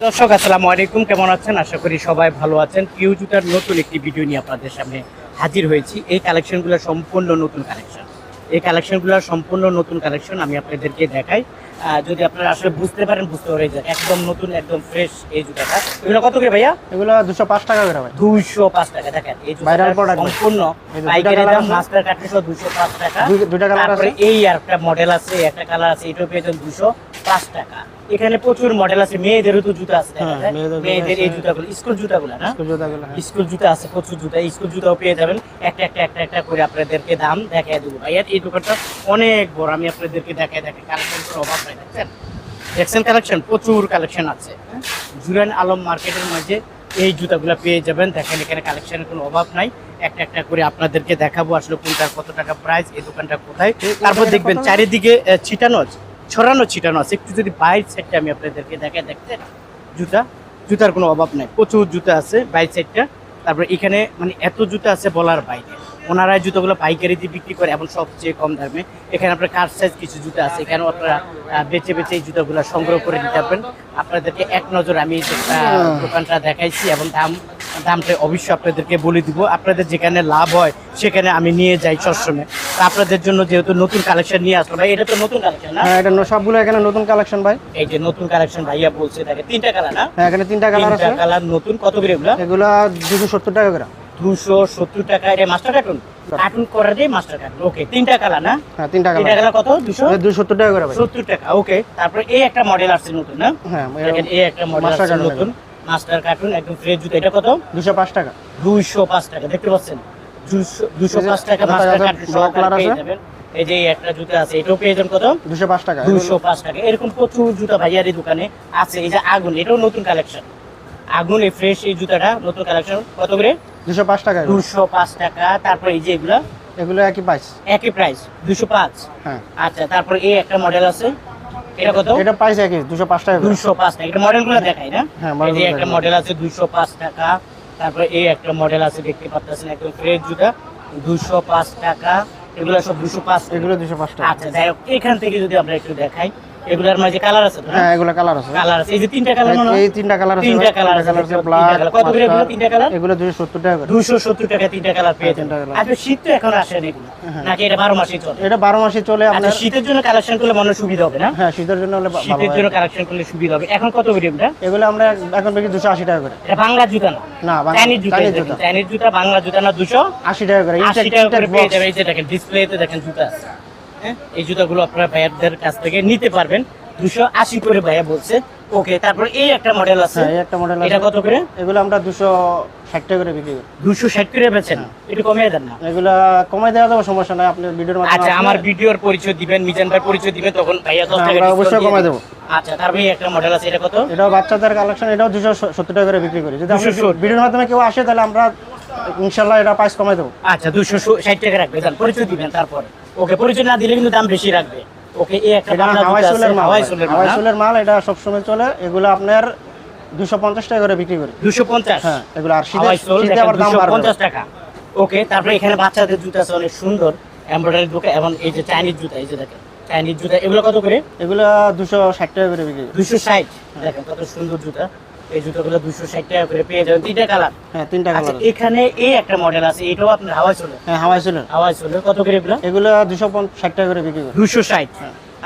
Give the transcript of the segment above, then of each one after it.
দর্শক আসসালামু আলাইকুম। কেমন আছেন? আশা করি সবাই ভালো আছেন। পিউ জুতার নতুন একটি ভিডিও নিয়ে আপনাদের সামনে হাজির হয়েছি। এই কালেকশনগুলো সম্পূর্ণ নতুন কালেকশন এই কালেকশনগুলো সম্পূর্ণ নতুন কালেকশন আমি আপনাদেরকে দেখাই। যদি আপনারা আসলে বুঝতে পারেন বুঝতে পারে যে একদম নতুন একদম ফ্রেশ এই জুতাটা। এগুলো কত করে ভাইয়া? এগুলো দুশো পাঁচ টাকা করে ভাই। দুইশো পাঁচ টাকা। দেখেন এই সম্পূর্ণ দাম মাস্টার কাটলে দুশো পাঁচ টাকা। দুই- কালার আছে। এই আর একটা মডেল আছে একটা কালার আছে এটাও পেয়েছেন দুশো। পাঁচ টাকা। এখানে প্রচুর মডেল আছে মেয়েদেরও তো জুতা আছে হ্যাঁ, যায়। মেয়েদের এই। জুতাগুলো স্কুল জুতাগুলো না? স্কুল হ্যাঁ। জুতা আছে প্রচুর জুতা স্কুল জুতাও পেয়ে যাবেন। একটা একটা একটা একটা করে আপনাদেরকে দাম দেখায় দেবো। ভাইয়ার এই দোকানটা অনেক বড় আমি আপনাদেরকে দেখায় দেখে কালেকশন অভাব নাই দেখছেন? দেখছেন কালেকশন? প্রচুর কালেকশন আছে হ্যাঁ? জুরান আলম মার্কেটের মাঝে এই জুতাগুলো পেয়ে যাবেন। দেখেন এখানে কালেকশনের কোনো অভাব নাই। একটা একটা করে আপনাদেরকে দেখাবো আসলে কোনটার কত টাকা প্রাইস এই দোকানটা কোথায়। তারপর দেখবেন চারিদিকে ছিটানো আছে ছড়ানো, ছিটানো আছে। একটু যদি বাইর সাইডটা আমি আপনাদেরকে দেখাই, দেখতে, জুতা, জুতার কোনো অভাব নাই। প্রচুর জুতা আছে বাইর সাইডটা। তারপর এখানে মানে এত জুতা আছে বলার বাইরে। ওনারা জুতোগুলো পাইকারিতে বিক্রি করে এবং সবচেয়ে কম দামে। এখানে আপনার কার সাইজ কিছু জুতা আছে এখানে আপনারা বেছে বেছে এই জুতোগুলো সংগ্রহ করে নিতে পারবেন। আপনাদেরকে এক নজর আমি দোকানটা দেখাইছি এবং দাম, দামটা অবশ্যই আপনাদেরকে বলে দিব। আপনাদের যেখানে লাভ হয়, সেখানে আমি নিয়ে যাই সবসময়। আপনাদের জন্য যেহেতু নতুন কালেকশন নিয়ে আসলো ভাই এটা তো নতুন কালেকশন না? হ্যাঁ এটা সবগুলো এখানে নতুন কালেকশন ভাই। এই যে নতুন কালেকশন ভাইয়া বলছে দেখে তিনটা কালার না? হ্যাঁ এখানে তিনটা কালার আছে। তিনটা কালার নতুন কত করে এগুলা? এগুলো দুশো সত্তর টাকা করে। দুশো সত্তর টাকা এটা মাস্টার কার্টুন কার্টুন করা দিয়ে মাস্টার কার্টুন ওকে তিনটা কালার না? হ্যাঁ তিনটা তিনটা কালার কালার কত? দুশো? দুশো সত্তর টাকা করে ভাই। সত্তর টাকা ওকে তারপর এই একটা মডেল আসছে নতুন না? হ্যাঁ দেখেন এই একটা মডেল আসছে নতুন মাস্টার কার্টুন একদম ফ্রেশ জুতো এটা কত? দুশো পাঁচ টাকা। দুইশো পাঁচ টাকা দেখতে পাচ্ছেন? পাঁচ টাকা এই যে একটা জুতো আছে এটাও পেয়ে কত? দুশো পাঁচ টাকা। দুইশো পাঁচ টাকা। এরকম প্রচুর জুতা ভাইয়ার এই দোকানে আছে। এই যে আগুন এটাও নতুন কালেকশন আগুন এই ফ্রেশ এই জুতাটা নতুন কালেকশন কত করে? দুশো পাঁচ টাকা দুশো পাঁচ টাকা। তারপরে এই যে এগুলা? এগুলো একই প্রাইস একই প্রাইস দুশো পাঁচ। হ্যাঁ। আচ্ছা তারপরে এই একটা মডেল আছে। এটা কত? এটা প্রাইস একই দুশো পাঁচ টাকা। দুইশো পাঁচ টাকা। এটা মডেলগুলো দেখাই না? হ্যাঁ, এই যে একটা মডেল আছে দুইশো পাঁচ টাকা। তারপরে এই একটা মডেল আছে দেখতে পাচ্ছেন একদম ফ্রেশ জুতা দুশো পাঁচ টাকা এগুলো সব দুশো পাঁচ। এগুলো দুশো পাঁচ টাকা আচ্ছা যাই হোক এখান থেকে যদি আমরা একটু দেখাই এগুলোর মাঝে কালার আছে হ্যাঁ এগুলো কালার আছে। কালার আছে। এই যে তিনটা কালার মনে হয়? এই তিনটা কালার আছে। তিনটা কালার আছে। ব্ল্যাক কত করে এগুলো? তিনটা কালার এগুলো দুশো সত্তর টাকা করে। দুশো সত্তর টাকা তিনটা কালার পেয়ে তিনটা যাবেন আচ্ছা শীত তো এখন আসেন এগুলো হ্যাঁ। নাকি এটা বারো মাসে চলে? এটা বারো মাসে চলে আচ্ছা আপনার শীতের জন্য কালেকশন করলে মনে সুবিধা হবে না? হ্যাঁ শীতের জন্য হলে শীতের জন্য কালেকশন করলে সুবিধা হবে। এখন কত করে এগুলা? এগুলো আমরা এখন বিক্রি দুশো আশি টাকা করে। এটা বাংলা জুতা না? না চাইনিজ জুতা চাইনিজ জুতা। বাংলা জুতা না দুশো আশি টাকা করে। আশি ইনটেক- টাকা করে পেয়ে যাবে এই যে দেখেন ডিসপ্লেতে দেখেন জুতা আছে। হ্যাঁ এই জুতাগুলো আপনারা ভাইয়াদের কাছ থেকে নিতে পারবেন। দুশো আশি করে ভাইয়া বলছে। ওকে তারপর এই একটা মডেল আছে। হ্যাঁ এই একটা মডেল এটা কত করে? এগুলো আমরা দুশো ষাট টাকা করে বিক্রি করি। দুশো ষাট করে বেছেন একটু কমিয়ে দেন না। এগুলো কমাই দেওয়া যাবে সমস্যা নাই। আপনি ভিডিওর মাধ্যমে আচ্ছা আমার ভিডিওর পরিচয় দিবেন মিজান ভাই পরিচয় দিবেন তখন ভাইয়া দশ হ্যাঁ, টাকা অবশ্যই। দেবো। আচ্ছা তারপরে একটা মডেল আছে এটা কত? এটাও বাচ্চাদের কালেকশন এটাও দুশো সত্তর টাকা করে বিক্রি করি। যদি ভিডিওর মাধ্যমে কেউ আসে তাহলে আমরা ইনশাল্লাহ এটা প্রাইস কমাই দেবো। আচ্ছা দুশো ষাট টাকা রাখবে। যান পরিচয় দিবেন তারপরে। ওকে পরিচয় না দিলে কিন্তু দাম বেশি রাখবে। ওকে এই একটা হাওয়াই সোলের মাল। হাওয়াই সোলের মাল এটা সবসময় চলে। এগুলো আপনার দুশো পঞ্চাশ টাকা করে বিক্রি করি। দুশো পঞ্চাশ? হ্যাঁ এগুলো আর শীতে হাওয়াই শীতে আবার দাম বাড়বে। পঞ্চাশ টাকা। ওকে তারপরে এখানে বাচ্চাদের জুতা আছে অনেক সুন্দর। এমব্রয়ডারি জুতা এবং এই যে চাইনিজ জুতা এই যে দেখেন চাইনিজ জুতা এগুলো কত করে? এগুলো দুশো ষাট টাকা করে বিক্রি করি। দুশো ষাট দেখেন কত সুন্দর জুতা। এই জুতাগুলো দুশো ষাট টাকা করে পেয়ে যাবেন। তিনটা কালার। হ্যাঁ তিনটা আচ্ছা কালার। এখানে এই একটা মডেল আছে এটাও আপনার হাওয়াই সোলে হ্যাঁ হাওয়াই সোলের হাওয়াই সোলে কত করে এগুলো? এগুলো দুশো ষাট টাকা করে বিক্রি করি। দুশো ষাট।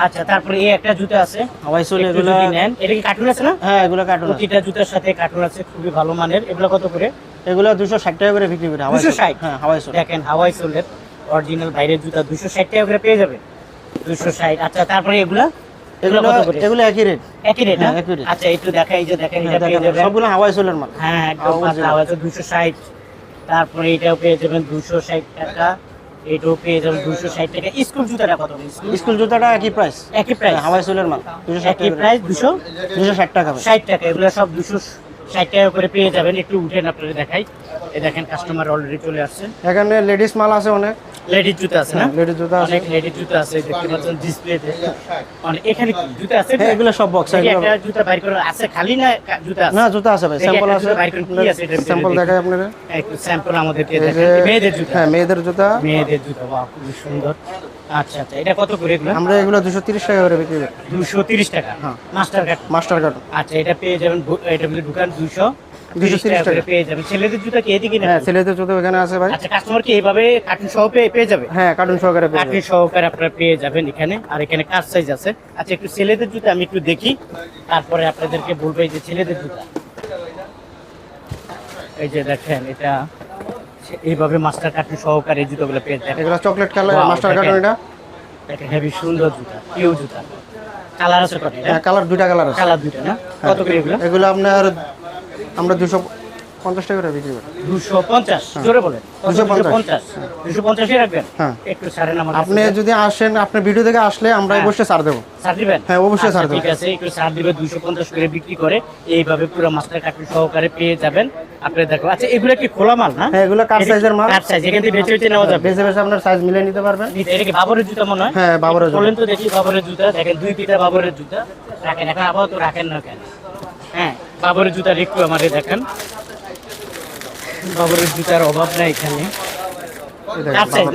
আচ্ছা তারপরে এই একটা জুতা আছে। হাওয়াই সোল এগুলো নেন। এটা কি কার্টুন আছে না? হ্যাঁ এগুলো কার্টুন আছে। প্রতিটা জুতার সাথে কার্টুন আছে খুবই ভালো মানের। এগুলো কত করে? এগুলো দুশো ষাট টাকা করে বিক্রি করি হাওয়াই সোল। 260? হ্যাঁ হাওয়াই সোল দেখেন হাওয়াই সোলের অরিজিনাল বাইরের জুতা দুশো ষাট টাকা করে পেয়ে যাবে। দুশো ষাট। আচ্ছা তারপরে এগুলা? এগুলো এগুলো কত করে এগুলো একই রেট একই রেট হ্যাঁ, একই। আচ্ছা একটু যে দেখেন এটা পেয়ে যাবেন। সবগুলো হাওয়াই সোলের মাল। হ্যাঁ একদম হাওয়াই দুশো ষাট। তারপরে এটাও পেয়ে যাবেন দুশো ষাট টাকা। এটাও পেয়ে যাবেন দুশো ষাট টাকা। স্কুল জুতাটা কত? স্কুল জুতাটা একই প্রাইস একই প্রাইস হাওয়াই সোলের মাল। একই প্রাইস দুশো দুশো ষাট টাকা ভাই। ষাট টাকা। এগুলো সব দুশো ষাট টাকা করে পেয়ে যাবেন। একটু উঠেন আপনারা দেখাই। এই দেখেন কাস্টমার অলরেডি চলে আসছে। এখানে লেডিস মাল আছে অনেক। লেডিস জুতা আছে না? হ্যাঁ, ladies জুতা আছে। অনেক লেডিস জুতা আছে দেখতে পাচ্ছেন ডিসপ্লেতে মানে এখানে জুতা আছে? হ্যাঁ এগুলো সব বক্স দেখি একটা জুতা বাইর করে আছে খালি না জুতা আছে? না জুতা আছে ভাই স্যাম্পল আছে। কি আছে স্যাম্পল দেখাই আপনারা একটু স্যাম্পল আমাদেরকে দেখেন। মেয়েদের জুতা। হ্যাঁ মেয়েদের জুতা। মেয়েদের জুতা বাহ খুবই সুন্দর। আচ্ছা আচ্ছা এটা কত করে এগুলো? আমরা এগুলো দুশো তিরিশ টাকা করে বিক্রি করি। দুশো তিরিশ টাকা? হ্যাঁ। মাস্টার কার্ড মাস্টার কার্ড আচ্ছা এটা পেয়ে যাবেন এটা বলে দোকান দুশো 230 টাকা। পেয়ে যাবেন। ছেলেদের জুতা কি এদিকে না হ্যাঁ ছেলেদের জুতো এখানে আছে ভাই। আচ্ছা কাস্টমার কি এইভাবে কার্টুন সহ পেয়ে পেয়ে যাবে? হ্যাঁ কার্টুন সহকারে পেয়ে কার্টুন সহকারে আপনারা পেয়ে যাবেন এখানে। আর এখানে কার সাইজ আছে। আচ্ছা একটু ছেলেদের জুতা আমি একটু দেখি। তারপরে আপনাদেরকে বলব এই যে ছেলেদের জুতা। এই যে দেখেন এটা এইভাবে মাস্টার কার্টুন সহকারে জুতোগুলো পেয়ে যাবেন। এগুলো চকলেট কালার মাস্টার দেখেন। কার্টুন এটা হেভি সুন্দর জুতা পিও জুতা। কালার আছে কত? হ্যাঁ কালার দুইটা কালার আছে। কালার দুটো না? কত করে এগুলো? এগুলো আপনার আমরা দুশো পঞ্চাশ টাকা করে বিক্রি করি। দুশো পঞ্চাশ জোরে বলেন। দুশো পঞ্চাশ। দুশো পঞ্চাশই রাখবেন? হ্যাঁ। একটু ছাড়েন আমার আপনি যদি আসেন আপনার ভিডিও থেকে আসলে আমরা হ্যাঁ। অবশ্যই ছাড় দেবো। ছাড় দিবেন? হ্যাঁ, অবশ্যই আচ্ছা, ছাড় দেবো। ঠিক আছে একটু ছাড় দিবে দুশো পঞ্চাশ করে বিক্রি করে। এইভাবে পুরো কার্টুন সহকারে পেয়ে যাবেন। আপনি দেখো আচ্ছা এগুলো কি খোলা মাল না? হ্যাঁ এগুলো কার সাইজের মাল। কার সাইজ এখান থেকে বেঁচে বেঁচে নেওয়া যাবে? আপনার সাইজ মিলিয়ে নিতে পারবেন। এটা কি বাবরের জুতা মনে হয়? হ্যাঁ, বাবরের জুতা। বলেন তো দেখি বাবরের জুতা। দেখেন দুই পিতা বাবরের জুতা। রাখেন এখন আপাতত রাখেন না কেন? হ্যাঁ বাবরের জুতার একটু আমারে দেখেন। বাবরের জুতার অভাব নাই এখানে।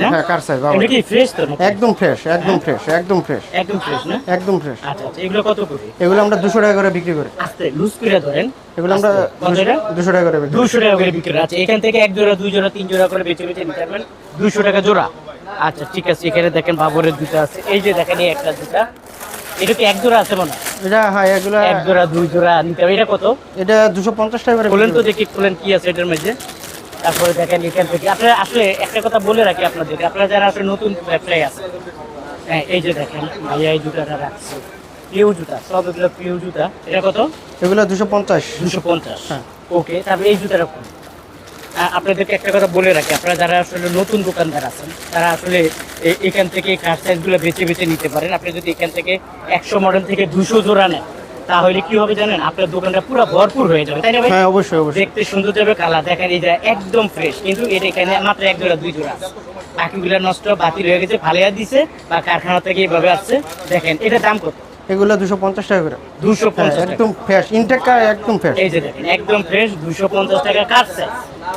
হ্যাঁ? একদম ফ্রেশ একদম ফ্রেশ একদম ফ্রেশ একদম ফ্রেশ না? একদম ফ্রেশ আচ্ছা আচ্ছা এগুলো কত করে? এগুলো আমরা দুশো টাকা করে বিক্রি করি। আস্তে লুজ করে ধরেন। এগুলো আমরা কত এটা? দুশো টাকা করে টাকা করে বিক্রি। আচ্ছা এখান থেকে এক জোড়া দুই জোড়া তিন জোড়া করে নিতে পারবেন। টাকা জোড়া। আচ্ছা ঠিক আছে এখানে দেখেন বাবরের জুতা আছে। এই যে দেখেন এই একটা জুতা। এটা কি এক জোড়া আছে মনে? এটা হ্যাঁ এগুলো এক জোড়া দুই জোড়া নিতে হবে। এটা কত? এটা দুশো পঞ্চাশ টাকা বলেন তো। দেখি খুলেন কি আছে এটার মধ্যে। তারপরে দেখেন এখান থেকে। আপনারা আসলে একটা কথা বলে রাখি আপনাদের আপনারা যারা আসলে নতুন ব্যবসায়ী আছে হ্যাঁ এই যে দেখেন ভাইয়া এই জুতাটা রাখছে। পিউ জুতা সব এগুলো পিউ জুতা। এটা কত? এগুলো দুশো পঞ্চাশ। দুশো পঞ্চাশ। হ্যাঁ। ওকে তারপরে এই জুতাটা আপনাদেরকে একটা কথা বলে রাখি। আপনারা যারা আসলে নতুন দোকানদার আছেন তারা আসলে এখান থেকে কার সাইজগুলো বেছে বেছে নিতে পারেন। আপনি যদি এখান থেকে একশো মডেল থেকে দুশো জোড়া নেন তাহলে কি হবে জানেন? আপনার দোকানটা পুরো ভরপুর হয়ে যাবে তাই না ভাই? হ্যাঁ অবশ্যই অবশ্যই। দেখতে সুন্দর যাবে কালার দেখেন এই একদম ফ্রেশ কিন্তু এটা এখানে মাত্র এক জোড়া দুই জোড়া বাকিগুলো নষ্ট বাতিল হয়ে গেছে ফালিয়া দিছে বা কারখানা থেকে এইভাবে আসছে। দেখেন এটা দাম কত? এগুলো দুশো পঞ্চাশ টাকা করে। দুশো হ্যাঁ, পঞ্চাশ টাকা। একদম ফ্রেশ ইনটেকটা একদম ফ্রেশ এই যে দেখেন একদম ফ্রেশ দুশো পঞ্চাশ টাকা কার সাইজ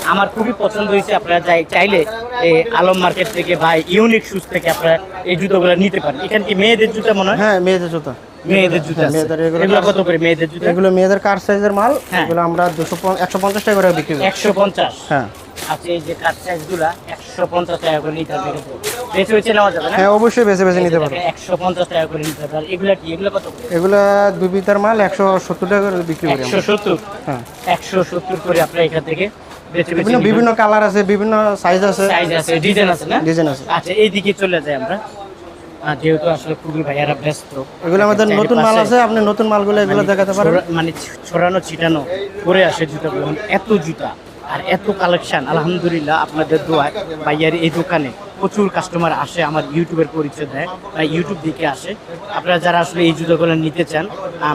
আমার খুবই পছন্দ হয়েছে আপনারা যাই চাইলে এই আলম মার্কেট থেকে বা ইউনিক শুজ থেকে আপনারা এই জুতোগুলো নিতে পারেন। এখানে কি মেয়েদের জুতা মনে হয়? হ্যাঁ মেয়েদের জুতা। মেয়েদের জুতা হ্যাঁ, মেয়েদের এগুলো- কত করে মেয়েদের জুতা? এগুলো মেয়েদের কার সাইজের মাল। হ্যাঁ। এগুলো আমরা দুশো একশো পঞ্চাশ টাকা করে বিক্রি করি। একশো পঞ্চাশ। হ্যাঁ। আচ্ছা এই যে টাকা করে নিতে হবে নেওয়া যাবে না? হ্যাঁ অবশ্যই নিতে পারব। টাকা করে নিতে হবে আর এগুলা কি? এগুলো কত? করে দুই পিতার মাল একশো সত্তর টাকা করে বিক্রি করি হ্যাঁ। করে আপনারা এখান থেকে বিভিন্ন বিভিন্ন কালার আছে বিভিন্ন সাইজ আছে। সাইজ আছে ডিজাইন আছে না? ডিজাইন আছে। আচ্ছা এইদিকে চলে যাই আমরা। যেহেতু আসলে খুবই ভাইয়ারা ব্যস্ত এগুলো আমাদের নতুন মাল আছে আপনি নতুন মালগুলো এগুলো মানে দেখাতে পারেন। মানে ছড়ানো ছিটানো করে আসে জুতাগুলো এত জুতা। আর এত কালেকশন আলহামদুলিল্লাহ আপনাদের দোয়ায় ভাইয়ার এই দোকানে প্রচুর কাস্টমার আসে, আমার ইউটিউবের পরিচয় দেয় বা ইউটিউব দিকে আসে। আপনারা যারা আসলে এই জুতোগুলো নিতে চান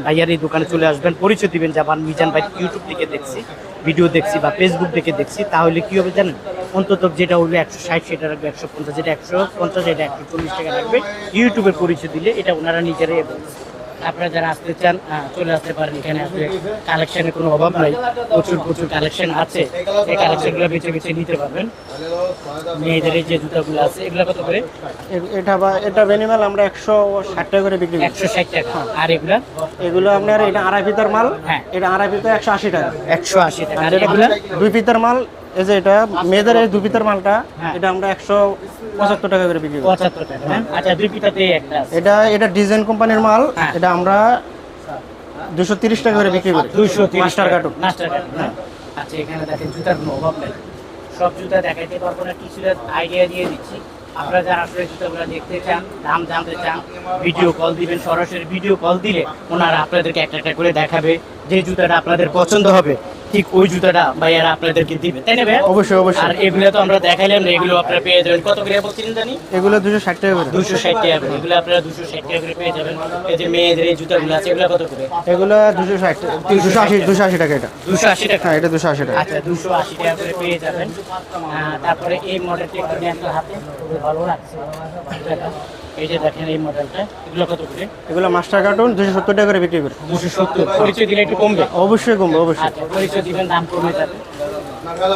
ভাইয়ার এই দোকানে চলে আসবেন, পরিচয় দিবেন যে আমার মিজান ভাই ইউটিউব থেকে দেখছি ভিডিও দেখছি বা ফেসবুক থেকে দেখছি, তাহলে কী হবে জানেন? অন্তত যেটা হলো একশো ষাট, সেটা রাখবে একশো পঞ্চাশ, যেটা একশো পঞ্চাশ, এটা একশো চল্লিশ টাকা রাখবে। ইউটিউবের পরিচয় দিলে এটা ওনারা নিজেরাই আপনারা যারা আসতে চান চলে আসতে পারেন। এখানে আসলে কালেকশনের কোনো অভাব নাই। প্রচুর প্রচুর কালেকশন আছে। এই কালেকশনগুলো বেছে বেছে নিতে পারবেন। মেয়েদের যে জুতাগুলো আছে এগুলো কত করে? এটা বা এটা বেনিমাল আমরা একশো ষাট টাকা করে বিক্রি একশো ষাট টাকা। আর এগুলা? এগুলো আপনার এটা আড়াই পিতার মাল। হ্যাঁ। এটা আড়াই পিতা একশো আশি টাকা। একশো আশি টাকা। আর এগুলা? দুই পিতার মাল এই যে এটা মেয়েদের এই দুই পিতার মালটা হ্যাঁ। এটা আমরা একশো পঁচাত্তর টাকা করে বিক্রি করি হ্যাঁ? আচ্ছা দুই পিঠাতে একটা আছে। এটা এটা ডিজাইন কোম্পানির মাল হ্যাঁ। এটা আমরা দুশো তিরিশ টাকা করে বিক্রি করি। দুইশো মাস্টার কার্টুন মাস্টার কার্টুন আচ্ছা এখানে দেখেন জুতার কোনো অভাব নেই। সব জুতা দেখাইতে পারব না কিছুটা আইডিয়া দিয়ে দিচ্ছি। আপনারা যারা আসলে জুতাগুলো দেখতে চান দাম জানতে চান ভিডিও কল দিবেন সরাসরি ভিডিও কল দিলে ওনারা আপনাদেরকে একটা একটা করে দেখাবে যে জুতাটা আপনাদের পছন্দ হবে। ঠিক ওই জুতাটা ভাইয়ারা আপনাদেরকে দিবে তাই না ভাইয়া? অবশ্যই অবশ্যই। আর এগুলো তো আমরা দেখাইলাম না এগুলো আপনারা পেয়ে যাবেন। কত করে বলছিলেন জানি? এগুলো দুশো ষাট টাকা করে। দুশো ষাট টাকা করে। এগুলো আপনারা দুশো ষাট টাকা করে পেয়ে যাবেন। এই যে মেয়েদের এই জুতাগুলো আছে এগুলো কত করে? এগুলো দুশো ষাট দুশো আশি দুশো আশি টাকা এটা। দুশো আশি টাকা? হ্যাঁ এটা দুশো আশি টাকা। আচ্ছা দুশো আশি টাকা করে পেয়ে যাবেন। তারপরে এই মডেলটি একটু হাতে। ভালো লাগছে। এই যে দেখেন এই মডেলটা এগুলো কত করে? এগুলো মাস্টার কার্টুন দুশো সত্তর টাকা করে বিক্রি করি। দুশো সত্তর পরিচয় দিলে একটু কমবে? অবশ্যই কমবে অবশ্যই। আচ্ছা পরিচয় দিবেন দাম কমে যাবে।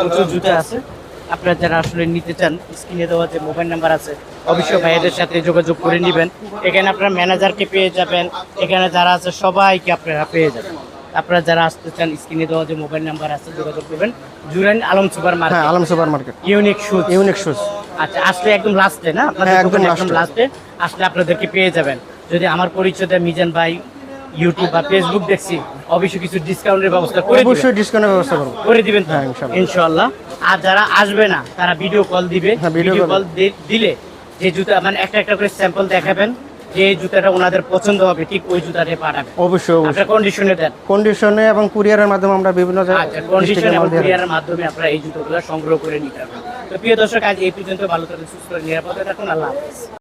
প্রচুর জুতা আছে। আপনারা যারা আসলে নিতে চান স্ক্রিনে দেওয়া যে মোবাইল নাম্বার আছে অবশ্যই ভাইয়াদের সাথে যোগাযোগ করে নেবেন। এখানে আপনারা ম্যানেজারকে পেয়ে যাবেন। এখানে যারা আছে সবাইকে আপনারা পেয়ে যাবেন। আপনারা যারা আসতে চান স্ক্রিনে দেওয়া যে মোবাইল নাম্বার আছে যোগাযোগ করবেন। জুরান আলম সুপার হ্যাঁ market Alam super market unique shoes unique shoes আচ্ছা আসলে একদম লাস্টে না? আপনাদের হ্যাঁ, একদম। লাস্টে আসলে আপনাদেরকে পেয়ে যাবেন। যদি আমার পরিচয় দেয় মিজান ভাই ইউটিউব বা ফেসবুক দেখছি অবশ্যই কিছু ডিসকাউন্টের ব্যবস্থা করে দিবেন। অবশ্যই ডিসকাউন্টের ব্যবস্থা করব। করে দিবেন? হ্যাঁ, ইনশাল্লাহ। ইনশাল্লাহ। আর যারা আসবে না তারা ভিডিও কল দিবে। হ্যাঁ, ভিডিও কল দিলে যে জুতা মানে একটা একটা করে স্যাম্পল দেখাবেন। যে এই জুতাটা ওনাদের পছন্দ হবে ঠিক ওই জুতাটা পাঠাবে। অবশ্যই অবশ্যই। কন্ডিশনে দেন। কন্ডিশনে এবং কুরিয়ারের মাধ্যমে আমরা বিভিন্ন আচ্ছা জায়গায় কন্ডিশনে এবং। কুরিয়ারের মাধ্যমে আমরা এই জুতোগুলো সংগ্রহ করে নিতে পারবেন। তো প্রিয় দর্শক আজ এই পর্যন্ত ভালো থাকুন সুস্থ নিরাপদে থাকুন আল্লাহ হাফেজ।